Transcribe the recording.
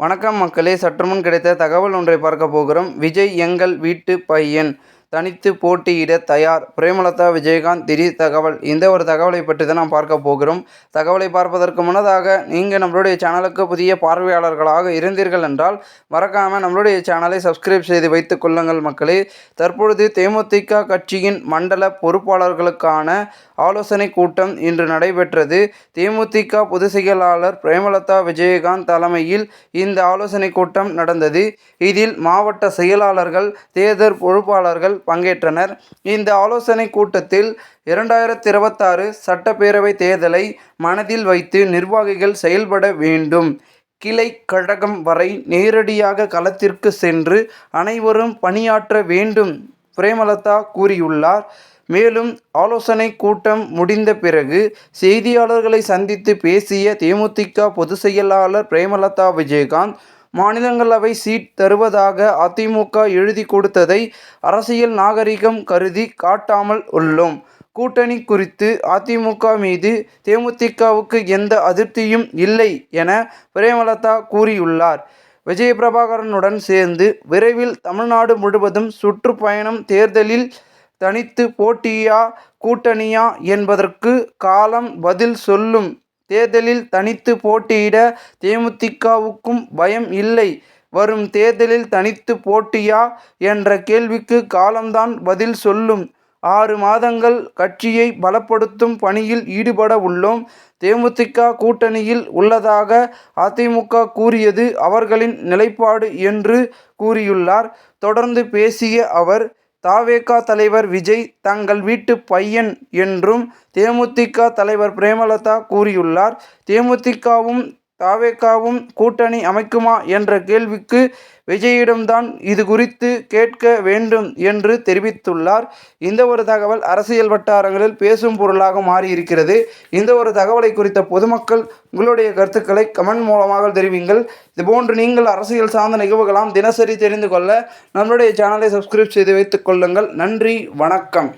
வணக்கம் மக்களே சற்றுமுன் கிடைத்த தகவல் ஒன்றை பார்க்க போகிறோம். விஜய் எங்கள் வீட்டு பையன். தனித்து போட்டியிட தயார் பிரேமலதா விஜயகாந்த் திடீர் தகவல். இந்த ஒரு தகவலை பற்றி தான் நாம் பார்க்க போகிறோம். தகவலை பார்ப்பதற்கு முன்னதாக நீங்கள் நம்மளுடைய சேனலுக்கு புதிய பார்வையாளர்களாக இருந்தீர்கள் என்றால் மறக்காமல் நம்மளுடைய சேனலை சப்ஸ்கிரைப் செய்து வைத்துக் கொள்ளுங்கள் மக்களே. தற்பொழுது தேமுதிக கட்சியின் மண்டல பொறுப்பாளர்களுக்கான ஆலோசனை கூட்டம் இன்று நடைபெற்றது. தேமுதிக பொதுச் செயலாளர் பிரேமலதா விஜயகாந்த் தலைமையில் இந்த ஆலோசனை கூட்டம் நடந்தது. இதில் மாவட்ட செயலாளர்கள் தேர்தல் பொறுப்பாளர்கள் பங்கேற்றனர். இந்த ஆலோசனை கூட்டத்தில் இரண்டாயிரத்தி இருபத்தாறு சட்டப்பேரவை தேர்தலை மனதில் வைத்து நிர்வாகிகள் செயல்பட வேண்டும். கிளை கழகம் வரை நேரடியாக களத்திற்கு சென்று அனைவரும் பணியாற்ற வேண்டும் பிரேமலதா கூறியுள்ளார். மேலும் ஆலோசனை கூட்டம் முடிந்த பிறகு செய்தியாளர்களை சந்தித்து பேசிய தேமுதிக பொதுச் செயலாளர் பிரேமலதா விஜயகாந்த் மாநிலங்களவை சீட் தருவதாக அதிமுக எழுதி கொடுத்ததை அரசியல் நாகரிகம் கருதி காட்டாமல் உள்ளோம். கூட்டணி குறித்து அதிமுக மீது தேமுதிகவுக்கு எந்த அதிருப்தியும் இல்லை என பிரேமலதா கூறியுள்ளார். விஜயபிரபாகரனுடன் சேர்ந்து விரைவில் தமிழ்நாடு முழுவதும் சுற்றுப்பயணம் தேர்தலில் தனித்து போட்டியா கூட்டணியா என்பதற்கு காலம் பதில் சொல்லும் தேர்தலில் தனித்து போட்டியிட தேமுதிகவுக்கும் பயம் இல்லை. வரும் தேர்தலில் தனித்து போட்டியா? என்ற கேள்விக்கு காலம்தான் பதில் சொல்லும். ஆறு மாதங்கள் கட்சியை பலப்படுத்தும் பணியில் ஈடுபட உள்ளோம். தேமுதிக கூட்டணியில் உள்ளதாக அதிமுக கூறியது அவர்களின் நிலைப்பாடு என்று கூறியுள்ளார். தொடர்ந்து பேசிய அவர் தாவேகா தலைவர் விஜய் தங்கள் வீட்டு பையன் என்றும் தேமுதிக தலைவர் பிரேமலதா கூறியுள்ளார். தேமுதிகவும் தாவேக்காவும் கூட்டணி அமைக்குமா என்ற கேள்விக்கு விஜயிடம்தான் இது குறித்து கேட்க வேண்டும் என்று தெரிவித்துள்ளார். இந்த ஒரு தகவல் அரசியல் வட்டாரங்களில் பேசும் பொருளாக மாறியிருக்கிறது. இந்த ஒரு தகவலை குறித்த பொதுமக்கள் உங்களுடைய கருத்துக்களை கமெண்ட் மூலமாக தெரிவிங்கள். இதுபோன்று நீங்கள் அரசியல் சார்ந்த நிகழ்வுகளாம் தினசரி தெரிந்து கொள்ள நம்மளுடைய சேனலை சப்ஸ்கிரைப் செய்து வைத்துக் கொள்ளுங்கள். நன்றி வணக்கம்.